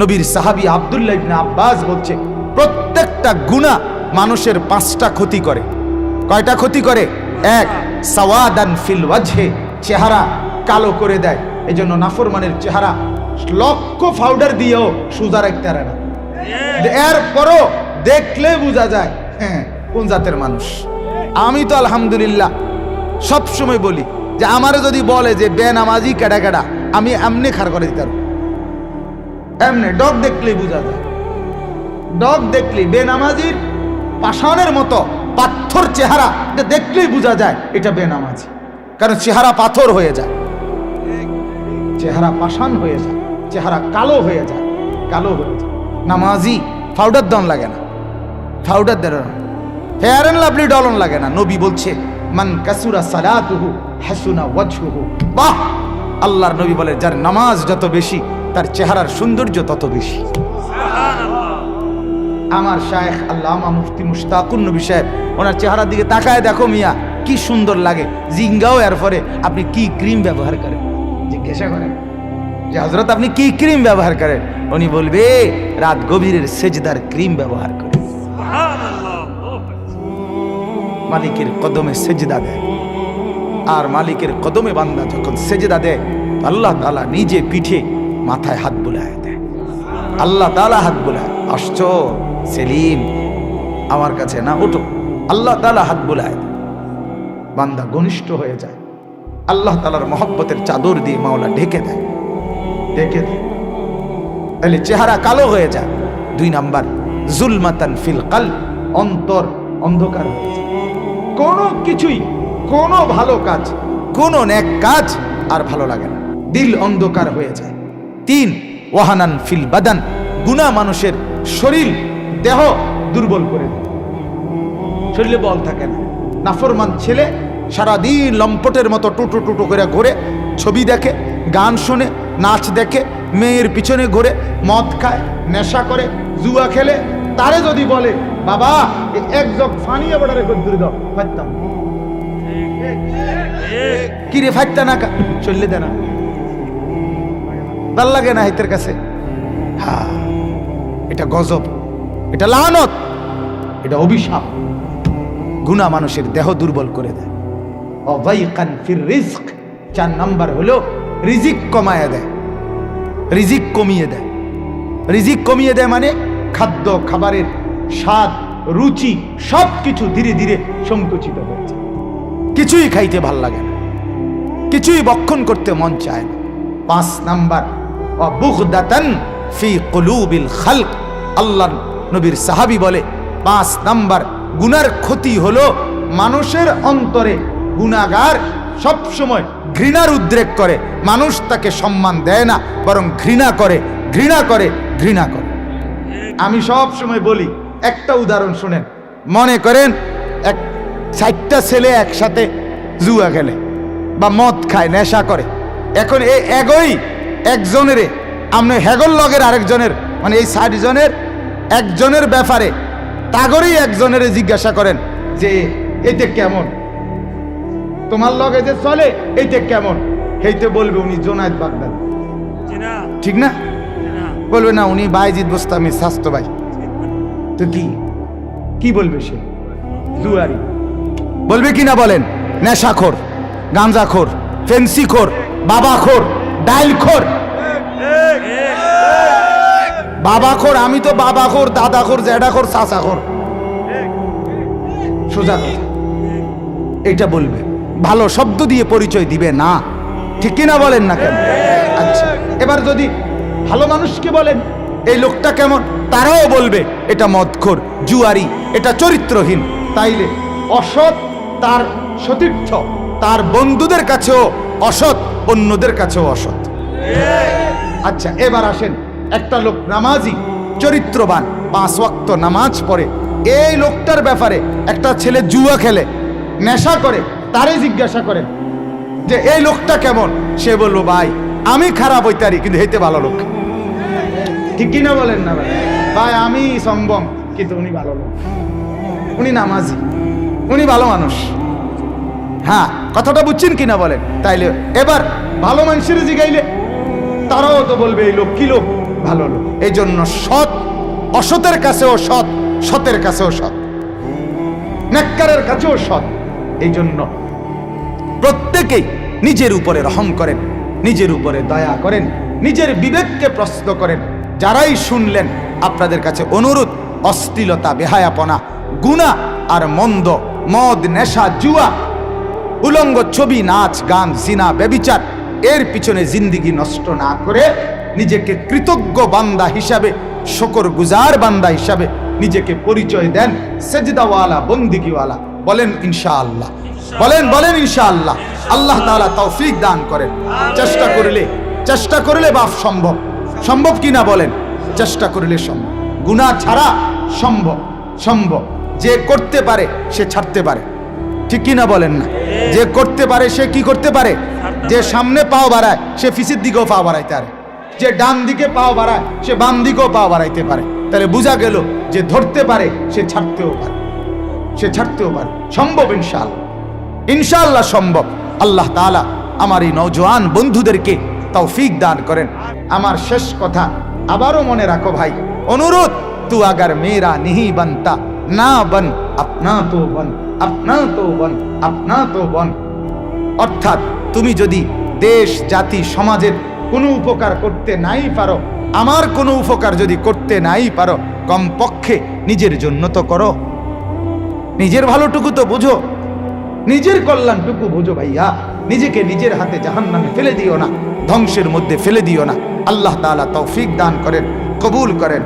নবীর সাহাবী আব্দুল্লাহ ইবনে আব্বাস বলছে, প্রত্যেকটা গুণা মানুষের পাঁচটা ক্ষতি করে। কয়টা ক্ষতি করে? এক, সাওয়াদান ফিল ওয়াজহে, চেহারা কালো করে দেয়। এই জন্য নাফরমানের চেহারা লক্ষ পাউডার দিয়েও সুজা রাখতে পারে না। এরপরও দেখলে বোঝা যায় হ্যাঁ কোন জাতের মানুষ। আমি তো আলহামদুলিল্লাহ সবসময় বলি যে আমারে যদি বলে যে বেনামাজি কেডা কেডা, আমি এমনি খার করে দিতে পারব। এমনি ডগ দেখলেই বোঝা যায়। ডগ দেখলেই বেনামাজির পাষাণের মতো পাথর চেহারা এটা দেখলেই বোঝা যায় এটা বেনামাজি। কারণ চেহারা পাথর হয়ে যায়। চেহারা পাষাণ হয়ে যায়। চেহারা কালো হয়ে যায়। কালো হয়ে যায়। নামাজি পাউডার দন লাগে না। পাউডার দেন ফেয়ার অ্যান্ড লাভলি ডলন লাগে না। নবী বলছে, মান কাসুরা সালাতুহু হাসুনা ওয়াজহুহু। বাহ! আল্লাহর নবী বলে, যার নামাজ যত বেশি তার চেহারার সৌন্দর্য তত বেশি। আমার শায়েখ আল্লামা মুফতি মুশতাকুন নবী সাহেব, ওনার চেহারার দিকে তাকায় দেখো মিয়া, কি সুন্দর লাগে। জিঙ্গাও এরপরে আপনি কি ক্রিম ব্যবহার করেন? জিজ্ঞাসা করেন, যে হজরত আপনি কি ক্রিম ব্যবহার করেন? উনি বলবে, রাত গভীরের সেজদার ক্রিম ব্যবহার করে। মালিকের কদমে সেজদা দেয়। আর মালিকের কদমে বান্দা যখন সেজদা দেয়, আল্লাহ তালা নিজে পিঠে মাথায় হাত বুলায় দেয়। আল্লাহ তালা হাত বুলায়, আসছো, সেলিম, আমার কাছে না ওঠো আল্লাহ তালা হাত বুলায় বান্দা ঘনিষ্ঠ হয়ে যায়। আল্লাহ তালার মহব্বতের চাদর দিয়ে মাওলা ঢেকে দেয়। ঢেকে দেয়। তাহলে চেহারা কালো হয়ে যায়। দুই নাম্বার, জুলমাতান ফিল কাল অন্তর অন্ধকার হয়ে যায়। কোনো কিছুই, কোনো ভালো কাজ, কোনো নেক কাজ আর ভালো লাগে না। দিল অন্ধকার হয়ে যায়। তিন ওয়াহানান ফিল বাদান গুণা মানুষের শরীর দেহ দুর্বল করে দেয়। শরীরে বল থাকে না। নাফরমান ছেলে সারাদিন লম্পটের মতো টুটু টুটু করে ঘোরে ছবি দেখে গান শোনে নাচ দেখে মেয়ের পিছনে ঘোরে মদ খায় নেশা করে জুয়া খেলে। তারে যদি বলে বাবা এক জগ ফানিয়ে বড়ারে কদ্দুরি দাও ফাইতাম কি রে ফাইতা না চললে দে না ভালো লাগে না হাইতের কাছে। হ্যাঁ এটা গজব, এটা লানত, এটা অভিশাপ। গুণা মানুষের দেহ দুর্বল করে দেয়। অবাইকান ফির রিস্ক চার নাম্বার হলো রিজিক কমায় দেয়। রিজিক কমিয়ে দেয়। রিজিক কমিয়ে দেয় মানে খাদ্য, খাবারের স্বাদ, রুচি সব কিছু ধীরে ধীরে সংকুচিত হয়ে যায় কিছুই খাইতে ভালো লাগে না। কিছুই বক্ষণ করতে মন চায় না। পাঁচ নাম্বার অবুগদাতান ফি কলুবিল খালক। আল্লাহ নবীর সাহাবী বলে, পাঁচ নাম্বার, গুনার ক্ষতি হলো মানুষের অন্তরে গুনাগার সব সময় ঘৃণার উদ্রেক করে। মানুষ তাকে সম্মান দেয় না, বরং ঘৃণা করে ঘৃণা করে ঘৃণা করে। আমি সব সময় বলি, একটা উদাহরণ শুনেন। মনে করেন, এক চারটা ছেলে একসাথে জুয়া খেলে বা মদ খায়, নেশা করে। এখন এই এগোই একজনের আপনি হেগল লগের আরেকজনের মানে এই ষাট জনের একজনের ব্যাপারে তাগরেই একজনের জিজ্ঞাসা করেন যে এইটা কেমন? তোমার লগে যে চলে এইটা কেমন? সেইতে বলবে উনি জোনায়দ বাগদাদ। ঠিক না? বলবে না উনি বাইজিৎ বোস্তামি স্বাস্থ্য ভাই। তো কি? কি বলবে সে? জুয়ারি। বলবে কি না বলেন? নেশাখোর গাঞ্জাখোর ফেন্সিখোর বাবাখোর। ডাইলখোর বাবাখোর, আমি তো বাবাখোর, দাদাখোর জ্যাডাখোর চাচাখোর। সোজা এটা বলবে। ভালো শব্দ দিয়ে পরিচয় দিবে না। ঠিক কিনা বলেন না কেন? আচ্ছা এবার যদি ভালো মানুষকে বলেন, এই লোকটা কেমন? তারাও বলবে, এটা মদখোর, জুয়ারি, এটা চরিত্রহীন। তাইলে অসৎ তার সতীর্থ, তার বন্ধুদের কাছেও অসৎ, অন্যদের কাছেও অসৎ। আচ্ছা এবার আসেন, একটা লোক নামাজি, চরিত্রবান, পাঁচ ওয়াক্ত নামাজ পড়ে। এই লোকটার ব্যাপারে একটা ছেলে জুয়া খেলে, নেশা করে তারে জিজ্ঞাসা করেন যে, এই লোকটা কেমন? সে বলল, ভাই, আমি খারাপ হইতারি কিন্তু হেতে ভালো লোক। ঠিক কিনা বলেন না ভাই? ভাই, আমি সম্ভব কিন্তু উনি ভালো লোক। উনি নামাজি। উনি ভালো মানুষ। হ্যাঁ কথাটা বুঝছেন কিনা বলেন? তাইলে এবার ভালো মানুষের জিগাইলে তারাও তো বলবে, এই লোক কি লোক? ভালো লোক। এই জন্য সৎ অসতের কাছেও সৎ, সতের কাছেও সৎ। নেককারের কাছেও সৎ। এই জন্য প্রত্যেকেই নিজের উপরে রহম করেন, নিজের উপরে দয়া করেন, নিজের বিবেককে প্রশ্ন করেন। যারাই শুনলেন, আপনাদের কাছে অনুরোধ, অশ্লীলতা, বেহায়াপনা গুণা আর মন্দ, মদ, নেশা, জুয়া উলঙ্গ ছবি, নাচ, গান, জিনা বেবিচার এর পিছনে জিন্দিগি নষ্ট না করে নিজেকে কৃতজ্ঞ বান্দা হিসাবে, শকর গুজার বান্দা হিসাবে নিজেকে পরিচয় দেন সেজদাওয়ালা, বন্দিগিওয়ালা। বলেন ইনশাআল্লাহ। বলেন বলেন ইনশাআল্লাহ। আল্লাহ তাআলা তৌফিক দান করেন। চেষ্টা করলে চেষ্টা করলে বাপ সম্ভব। সম্ভব কি না বলেন? চেষ্টা করলে সম্ভব। গুনাহ ছাড়া সম্ভব সম্ভব। যে করতে পারে, সে ছাড়তে পারে। ঠিক কি না বলেন না? যে করতে পারে, সে কি করতে পারে? যে সামনে পাও বাড়ায়, সে ফিসির দিকেও পাও বাড়াইতে পারে। যে ডান দিকে পাও বাড়ায়, সে বাম দিকেও পাও বাড়াইতে পারে। তাহলে বোঝা গেল যে ধরতে পারে, সে ছাড়তেও পারে। সে ছাড়তেও পারে। সম্ভব ইনশাআল্লাহ। ইনশাআল্লাহ সম্ভব। আল্লাহ তাআলা আমার এই নওজোয়ান বন্ধুদেরকে তাও ফিক দান করেন। আমার শেষ কথা আবারও মনে রাখো ভাই। অনুরোধ, তু আগার মেরা নিহি বনতা। না বন আপনা তো বন আপনা তো বন আপনা তো বন অর্থাৎ তুমি যদি দেশ, জাতি, সমাজের কোনো উপকার করতে নাই পারো, আমার কোনো উপকার যদি করতে নাই পারো, কমপক্ষে নিজের জন্য তো করো। নিজের ভালোটুকু তো বুঝো। নিজের কল্যাণটুকু বুঝো ভাইয়া। নিজেকে নিজের হাতে জাহান নামে ফেলে দিও না। ধ্বংসের মধ্যে ফেলে দিও না। আল্লাহ তাআলা তৌফিক দান করেন, কবুল করেন।